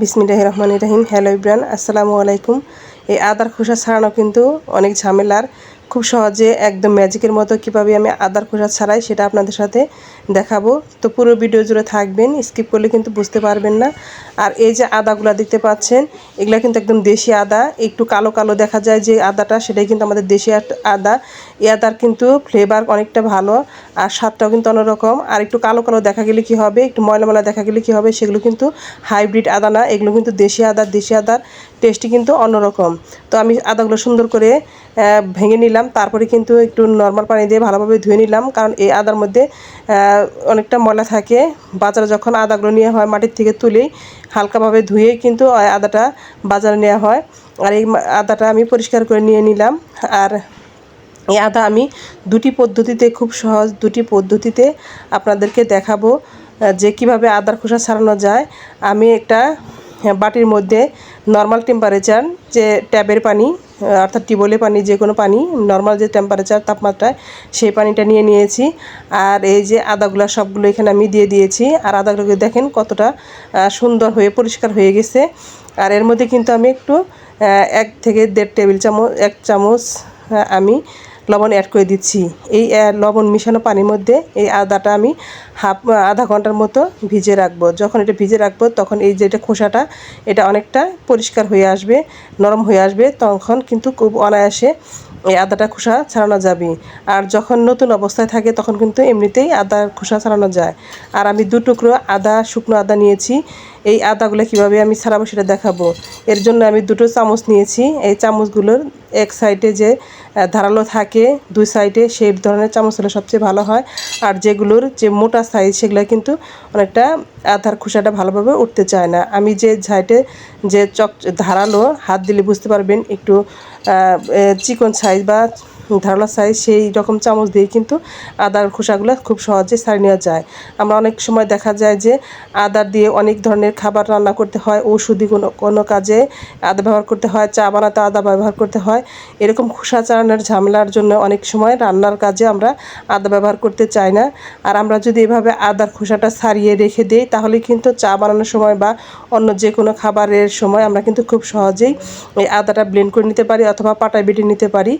বিসমিল্লাহ রহমান রাহিম। হ্যালো ইব্রান আসসালামু আলাইকুম। এই আদার খোসা ছাড়ানো কিন্তু অনেক ঝামেলার খুব সহজে একদম ম্যাজিকের মতো কীভাবে আমি আদার খোসা ছাড়াই সেটা আপনাদের সাথে দেখাবো। তো পুরো ভিডিও জুড়ে থাকবেন, স্কিপ করলে কিন্তু বুঝতে পারবেন না। আর এই যে আদাগুলো দেখতে পাচ্ছেন, এগুলো কিন্তু একদম দেশি আদা। একটু কালো কালো দেখা যায় যে আদাটা, সেটাই কিন্তু আমাদের দেশি আদা। এই আদার কিন্তু ফ্লেভার অনেকটা ভালো আর স্বাদটাও কিন্তু অন্যরকম। আর একটু কালো কালো দেখা গেলে কি হবে, একটু ময়লা ময়লা দেখা গেলে কি হবে, সেগুলো কিন্তু হাইব্রিড আদা না, এগুলো কিন্তু দেশি আদা, দেশি আদার। টেস্টই কিন্তু অন্যরকম। তো আমি আদাগুলো সুন্দর করে ভেঙে নিলাম। তারপরে কিন্তু একটু নর্মাল পানি দিয়ে ভালোভাবে ধুয়ে নিলাম। কারণ এই আদার মধ্যে অনেকটা ময়লা থাকে। বাজারে যখন আদাগুলো নেওয়া হয় মাটির থেকে তুলেই হালকাভাবে ধুয়েই কিন্তু আদাটা বাজারে নেওয়া হয়। আর এই আদাটা আমি পরিষ্কার করে নিয়ে নিলাম। আর এই আদা আমি দুটি পদ্ধতিতে, খুব সহজ দুটি পদ্ধতিতে আপনাদেরকে দেখাবো যে কীভাবে আদার খোসা ছাড়ানো যায়। আমি একটা বাটির মধ্যে নর্মাল টেম্পারেচার যে ট্যাবের পানি অর্থাৎ টিউবওয়েলের পানি, যে কোনো পানি নর্মাল যে টেম্পারেচার তাপমাত্রায় সেই পানিটা নিয়ে নিয়েছি। আর এই যে আদাগুলো সবগুলো এখানে আমি দিয়ে দিয়েছি। আর আদাগুলোকে দেখেন কতটা সুন্দর হয়ে পরিষ্কার হয়ে গেছে। আর এর মধ্যে কিন্তু আমি একটু এক থেকে দেড় টেবিল চামচ, এক চামচ আমি লবণ অ্যাড করে দিচ্ছি। এই লবণ মিশানো পানির মধ্যে এই আদাটা আমি হাফ আধা ঘণ্টার মতো ভিজে রাখব। যখন এটা ভিজে রাখব, তখন এই যেটা খোসাটা, এটা অনেকটা পরিষ্কার হয়ে আসবে, নরম হয়ে আসবে, তখন কিন্তু খুব অনায়াসে এই আদাটা খোসা ছাড়ানো যাবে। আর যখন নতুন অবস্থায় থাকে, তখন কিন্তু এমনিতেই আদার খোসা ছাড়ানো যায়। আর আমি দু টুকরো আদা, শুকনো আদা নিয়েছি। এই আদাগুলো কীভাবে আমি ছাড়াবো সেটা দেখাবো। এর জন্য আমি দুটো চামচ নিয়েছি। এই চামচগুলোর এক সাইডে যে ধারালো থাকে, দুই সাইডে সেই ধরনের চামচ হলে সবচেয়ে ভালো হয়। আর যেগুলোর যে মোটা সাইজ সেগুলো কিন্তু অনেকটা আধার খোসাটা ভালোভাবে উঠতে চায় না। আমি যে সাইডে যে চক ধারালো হাত দিলে বুঝতে পারবেন একটু চিকন সাইজ বা ধারালো সাইজ সেই রকম চামচ দিয়ে কিন্তু আদার খোসাগুলো খুব সহজে ছাড়িয়ে নেওয়া যায়। আমরা অনেক সময় দেখা যায় যে আদার দিয়ে অনেক ধরনের খাবার রান্না করতে হয় ওষুধি কোনো কোনো কাজে আদা ব্যবহার করতে হয়, চা বানাতে আদা ব্যবহার করতে হয়। এরকম খোসা চালানোর ঝামেলার জন্য অনেক সময় রান্নার কাজে আমরা আদা ব্যবহার করতে চাই না। আর আমরা যদি এভাবে আদার খোসাটা সারিয়ে রেখে দিই, তাহলে কিন্তু চা বানানোর সময় বা অন্য যে কোনো খাবারের সময় আমরা কিন্তু খুব সহজেই এই আদাটা ব্লেন্ড করে নিতে পারি অথবা পাটায় বেটে নিতে পারি।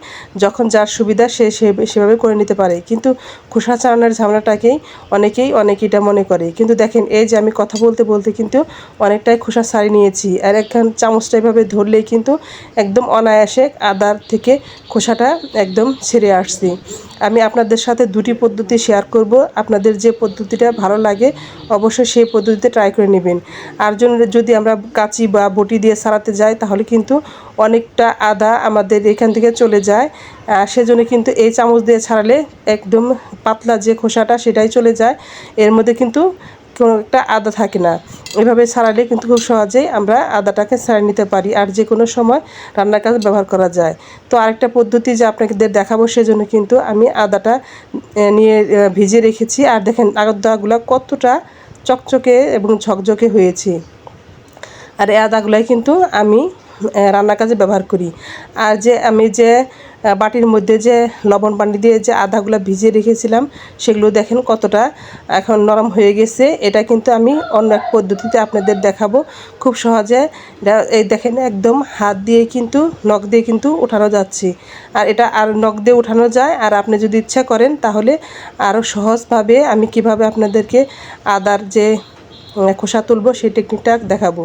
যখন যার সুবিধা সে সেভাবে করে নিতে পারে। কিন্তু খোসা চালানোর ঝামেলাটাকেই অনেকেই অনেকেইটা মনে করে। কিন্তু দেখেন, এই যে আমি কথা বলতে বলতে কিন্তু অনেকটাই খোসা ছাড়ি নিয়েছি। আর একখান চামচটা এভাবে ধরলেই কিন্তু একদম অনায়াসে আদার থেকে খোসাটা একদম ছেড়ে আসছি। আমি আপনাদের সাথে দুটি পদ্ধতি শেয়ার করব। আপনাদের যে পদ্ধতিটা ভালো লাগে, অবশ্যই সেই পদ্ধতিতে ট্রাই করে নেবেন। আর জন্য যদি আমরা কাঁচি বা বটি দিয়ে সারাতে যাই, তাহলে কিন্তু অনেকটা আদা আমাদের এখান থেকে চলে যায়। সেজন্য কিন্তু এই চামচ দিয়ে ছাড়ালে একদম পাতলা যে খোসাটা, সেটাই চলে যায়। এর মধ্যে কিন্তু কোনো একটা আদা থাকে না। এভাবে ছাড়ালে কিন্তু খুব সহজেই আমরা আদাটাকে ছাড়িয়ে নিতে পারি আর যে কোনো সময় রান্নার কাজে ব্যবহার করা যায়। তো আরেকটা পদ্ধতি যে আপনাদের দেখাবো সেজন্য কিন্তু আমি আদাটা নিয়ে ভিজে রেখেছি। আর দেখেন আদাগুলো কতটা চকচকে এবং ঝকঝকে হয়েছে। আর এই আদাগুলাই কিন্তু আমি রান্নার কাজে ব্যবহার করি। আর যে আমি যে বাটির মধ্যে যে লবণ পানি দিয়ে যে আধাগুলো ভিজিয়ে রেখেছিলাম, সেগুলো দেখেন কতটা এখন নরম হয়ে গেছে। এটা কিন্তু আমি অন্য এক পদ্ধতিতে আপনাদের দেখাবো। খুব সহজে এই দেখেন একদম হাত দিয়ে কিন্তু, নখ দিয়ে কিন্তু উঠানো যাচ্ছে। আর এটা আর নখ দিয়ে উঠানো যায়। আর আপনি যদি ইচ্ছা করেন, তাহলে আরও সহজভাবে আমি কীভাবে আপনাদেরকে আদার যে খোসা তুলব, সেই টেকনিকটা দেখাবো।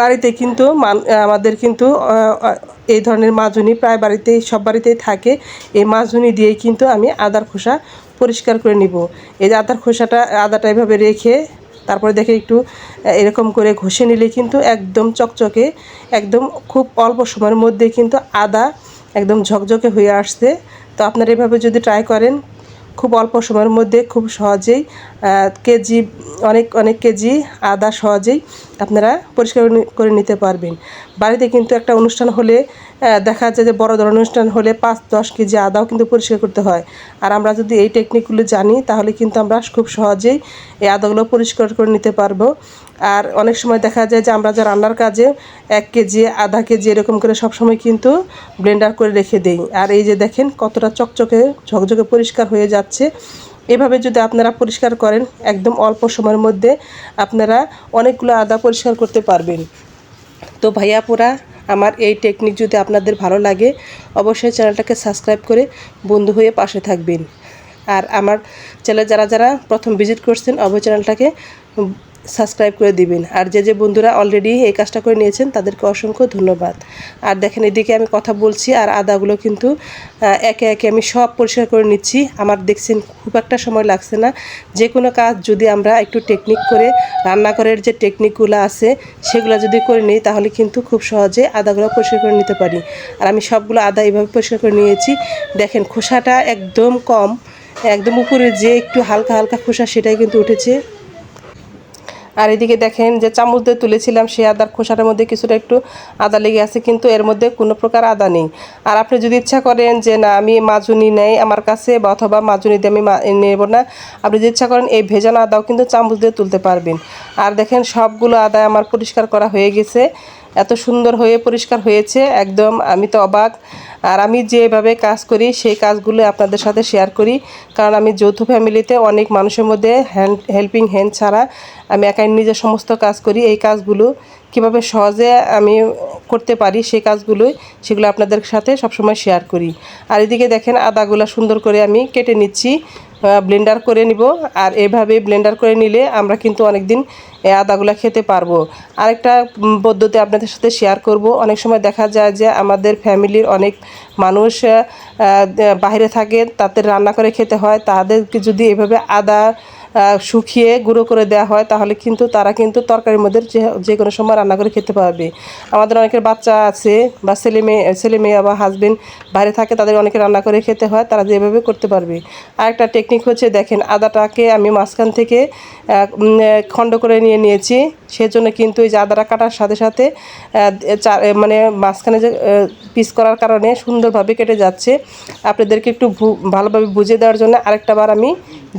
বাড়িতে কিন্তু আমাদের কিন্তু এই ধরনের মাজুনি প্রায় বাড়িতেই, সব বাড়িতেই থাকে। এই মাজুনি দিয়েই কিন্তু আমি আদার খোসা পরিষ্কার করে নিব। এই আদার খোসাটা, আদাটা এভাবে রেখে তারপরে দেখে একটু এরকম করে ঘষে নিলে কিন্তু একদম চকচকে, একদম খুব অল্প সময়ের মধ্যে কিন্তু আদা একদম ঝকঝকে হয়ে আসছে। তো আপনারা এভাবে যদি ট্রাই করেন, খুব অল্প সময়ের মধ্যে খুব সহজেই কেজি, অনেক অনেক কেজি আদা সহজেই আপনারা পরিষ্কার করে নিতে পারবেন। বাড়িতে কিন্তু একটা অনুষ্ঠান হলে দেখা যায় যে বড় ধরনের অনুষ্ঠান হলে পাঁচ দশ কেজি আদাও কিন্তু পরিষ্কার করতে হয়। আর আমরা যদি এই টেকনিকগুলো জানি, তাহলে কিন্তু আমরা খুব সহজেই এই আদাগুলো পরিষ্কার করে নিতে পারব। আর অনেক সময় দেখা যায় যে আমরা যে রান্নার কাজে এক কেজি, আধা কেজি এরকম করে সবসময় কিন্তু ব্লেন্ডার করে রেখে দেই। আর এই যে দেখেন কতটা চকচকে, ঝকঝকে পরিষ্কার হয়ে যাচ্ছে। এভাবে যদি আপনারা পরিষ্কার করেন, একদম অল্প সময়ের মধ্যে আপনারা অনেকগুলো আদা পরিষ্কার করতে পারবেন। তো ভাইয়াপুরা আমার এই টেকনিক যদি আপনাদের ভালো লাগে, অবশ্যই চ্যানেলটাকে সাবস্ক্রাইব করে বন্ধু হয়ে পাশে থাকবেন। আর আমার চ্যানেল যারা যারা প্রথম ভিজিট করছেন, অবশ্যই চ্যানেলটাকে সাবস্ক্রাইব করে দিবেন। আর যে যে বন্ধুরা অলরেডি এই কাজটা করে নিয়েছেন, তাদেরকে অসংখ্য ধন্যবাদ। আর দেখেন, এদিকে আমি কথা বলছি, আর আদাগুলো কিন্তু একে একে আমি সব পরিষ্কার করে নিচ্ছি। আমার দেখছেন, খুব একটা সময় লাগছে না। যে কোনো কাজ যদি আমরা একটু টেকনিক করে, রান্নাঘরের যে টেকনিকগুলো আছে, সেগুলো যদি করে নিই, তাহলে কিন্তু খুব সহজে আদাগুলো পরিষ্কার করে নিতে পারি। আর আমি সবগুলো আদা এইভাবে পরিষ্কার করে নিয়েছি। দেখেন, খোসাটা একদম কম, একদম উপরে যে একটু হালকা হালকা খোসা, সেটাই কিন্তু উঠেছে। আর এদিকে দেখেন যে চামচ দিয়ে তুলেছিলাম, সেই আদার খোসার মধ্যে কিছুটা একটু আদা লেগে আছে, কিন্তু এর মধ্যে কোনো প্রকার আদা নেই। আর আপনি যদি ইচ্ছা করেন যে, না, আমি মাজুনি নেই আমার কাছে বা অথবা মাজুনি দিয়ে আমি নেব না। আপনি যদি ইচ্ছা করেন এই ভেজানো আদাও কিন্তু চামচ দিয়ে তুলতে পারবেন। আর দেখেন সবগুলো আদায় আমার পরিষ্কার করা হয়ে গেছে। এত সুন্দর হয়ে পরিষ্কার হয়েছে, একদম আমি তো অবাক। আর আমি যেভাবে কাজ করি, সেই কাজগুলো আপনাদের সাথে শেয়ার করি। কারণ আমি যৌথ ফ্যামিলিতে অনেক মানুষের মধ্যে হ্যান্ড হেল্পিং হ্যান্ড ছাড়া আমি একাই নিজে সমস্ত কাজ করি। এই কাজগুলো কীভাবে সহজে আমি করতে পারি, সেই কাজগুলোই সেগুলো আপনাদের সাথে সবসময় শেয়ার করি। আর এদিকে দেখেন আদাগুলো সুন্দর করে আমি কেটে নিচ্ছি। ব্লেন্ডার করে নিব। আর এভাবে ব্লেন্ডার করে নিলে আমরা কিন্তু অনেক দিন আদাগুলো খেতে পারব। আরেকটা পদ্ধতি আপনাদের সাথে শেয়ার করব। অনেক সময় দেখা যায় যে আমাদের ফ্যামিলির অনেক মানুষ বাইরে থাকে, তাদের রান্না করে খেতে হয়। তাদেরকে যদি এভাবে আদা শুকিয়ে গুঁড়ো করে দেওয়া হয়, তাহলে কিন্তু তারা কিন্তু তরকারির মধ্যে যে কোনো সময় রান্না করে খেতে পারবে। আমাদের অনেকের বাচ্চা আছে বা ছেলে মেয়ে ছেলে মেয়ে বা হাজবেন্ড বাইরে থাকে, তাদের অনেকে রান্না করে খেতে হয়, তারা যেভাবে করতে পারবে। আরেকটা টেকনিক হচ্ছে, দেখেন, আদাটাকে আমি মাঝখান থেকে খণ্ড করে নিয়ে নিয়েছি। সেজন্য কিন্তু এই যে আদাটা কাটার সাথে সাথে মানে মাঝখানে যে পিস করার কারণে সুন্দরভাবে কেটে যাচ্ছে। আপনাদেরকে একটু ভালোভাবে বুঝিয়ে দেওয়ার জন্য আরেকটা বার আমি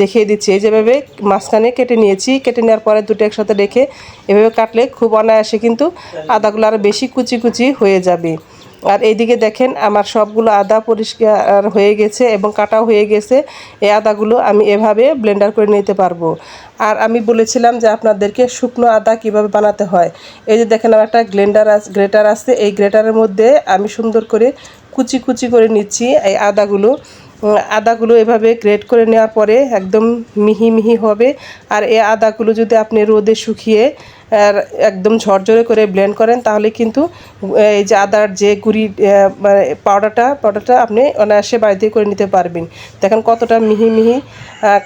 দেখিয়ে দিচ্ছি। এই যেভাবে মাঝখানে কেটে নিয়েছি, কেটে নেওয়ার পরে দুটো একসাথে রেখে এভাবে কাটলে খুব অনায়াসে কিন্তু আদাগুলো আরও বেশি কুচি কুচি হয়ে যাবে। আর এইদিকে দেখেন আমার সবগুলো আদা পরিষ্কার হয়ে গেছে এবং কাটাও হয়ে গেছে। এই আদাগুলো আমি এভাবে ব্লেন্ডার করে নিতে পারব। আর আমি বলেছিলাম যে আপনাদেরকে শুকনো আদা কীভাবে বানাতে হয়। এই যে দেখেন আমার একটা গ্লেন্ডার গ্রেটার আছে এই গ্রেটারের মধ্যে আমি সুন্দর করে কুচি কুচি করে নিচ্ছি এই আদাগুলো। আদাগুলো এভাবে গ্রেট করে নেওয়ার পরে একদম মিহি মিহি হবে। আর এই আদাগুলো যদি আপনি রোদে শুকিয়ে, আর একদম ঝরঝরে করে ব্লেন্ড করেন, তাহলে কিন্তু এই যে আদার যে গুড়ি পাউডারটা পাউডারটা আপনি অনায়াসে বাড়িতে করে নিতে পারবেন। দেখেন কতটা মিহি মিহি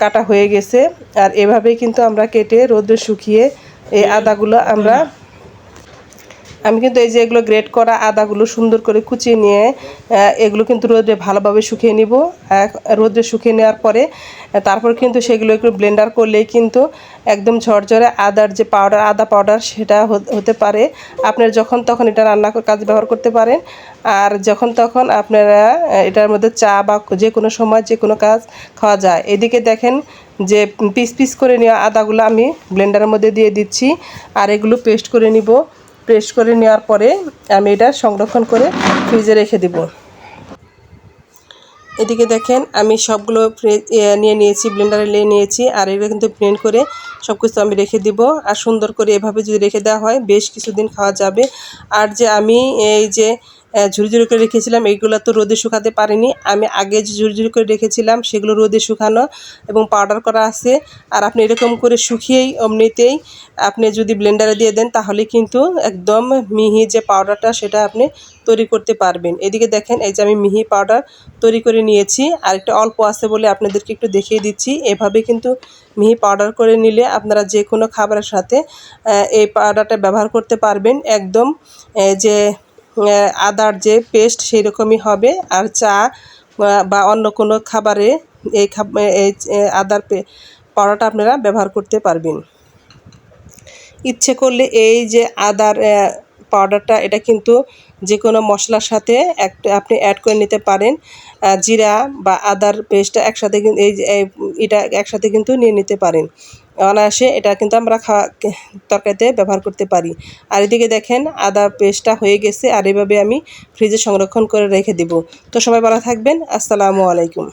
কাটা হয়ে গেছে। আর এভাবেই কিন্তু আমরা কেটে রোদে শুকিয়ে এই আদাগুলো আমরা আমি কিন্তু এই যে এগুলো গ্রেট করা আদাগুলো সুন্দর করে কুচিয়ে নিয়ে এগুলো কিন্তু রোদে ভালোভাবে শুকিয়ে নিব। রোদে শুকিয়ে নেওয়ার পরে তারপর কিন্তু সেগুলো একটু ব্লেন্ডার করলেই কিন্তু একদম ঝরঝরে আদার যে পাউডার আদা পাউডার সেটা হতে পারে। আপনার যখন তখন এটা রান্না কাজ ব্যবহার করতে পারেন। আর যখন তখন আপনারা এটার মধ্যে চা বা যে কোনো সময় যে কোনো কাজ খাওয়া যায়। এদিকে দেখেন যে পিস পিস করে নেওয়া আদাগুলো আমি ব্লেন্ডারের মধ্যে দিয়ে দিচ্ছি। আর এগুলো পেস্ট করে নিব। প্রেস করে নেওয়ার পরে আমি এটা সংরক্ষণ করে ফ্রিজে রেখে দেব। এদিকে দেখেন, আমি সবগুলো নিয়ে নিয়েছি ব্লেন্ডারে নিয়ে নিয়েছি, আর এগুলো কিন্তু ব্লেন্ড করে সব কিছু আমি রেখে দিব। আর সুন্দর করে এভাবে যদি রেখে দেওয়া হয়, বেশ কিছুদিন খাওয়া যাবে। আর যে আমি এই যে ঝুড়ি করে রেখেছিলাম। এইগুলো তো রোদে শুকাতে পারিনি। আমি আগে যে ঝুড়ি করে রেখেছিলাম, সেগুলো রোদে শুকানো এবং পাউডার করা আছে। আর আপনি এরকম করে শুকিয়েই, অমনিতেই আপনি যদি ব্লেন্ডারে দিয়ে দেন, তাহলে কিন্তু একদম মিহি যে পাউডারটা সেটা আপনি তৈরি করতে পারবেন। এদিকে দেখেন, এই যে আমি মিহি পাউডার তৈরি করে নিয়েছি। আর একটা অল্প আছে বলে আপনাদেরকে একটু দেখিয়ে দিচ্ছি। এভাবে কিন্তু মিহি পাউডার করে নিলে আপনারা যে কোনো খাবারের সাথে এই পাউডারটা ব্যবহার করতে পারবেন। একদম যে আদার যে পেস্ট সেই রকমই হবে। আর চা বা অন্য কোনো খাবারে এই এই আদার পে পাউডারটা আপনারা ব্যবহার করতে পারবেন। ইচ্ছে করলে এই যে আদার পাউডারটা এটা কিন্তু যে কোনো মশলার সাথে একটা আপনি অ্যাড করে নিতে পারেন জিরা বা আদার পেস্টটা একসাথে এই এটা একসাথে কিন্তু নিয়ে নিতে পারেন। অনায়াসে এটা কিন্তু আমরা খাওয়া, তরকারিতে ব্যবহার করতে পারি। আর এদিকে দেখেন, আদা পেস্টটা হয়ে গেছে, আর এভাবে আমি ফ্রিজে সংরক্ষণ করে রেখে দেবো। তো সবাই ভালো থাকবেন, আসসালামু আলাইকুম।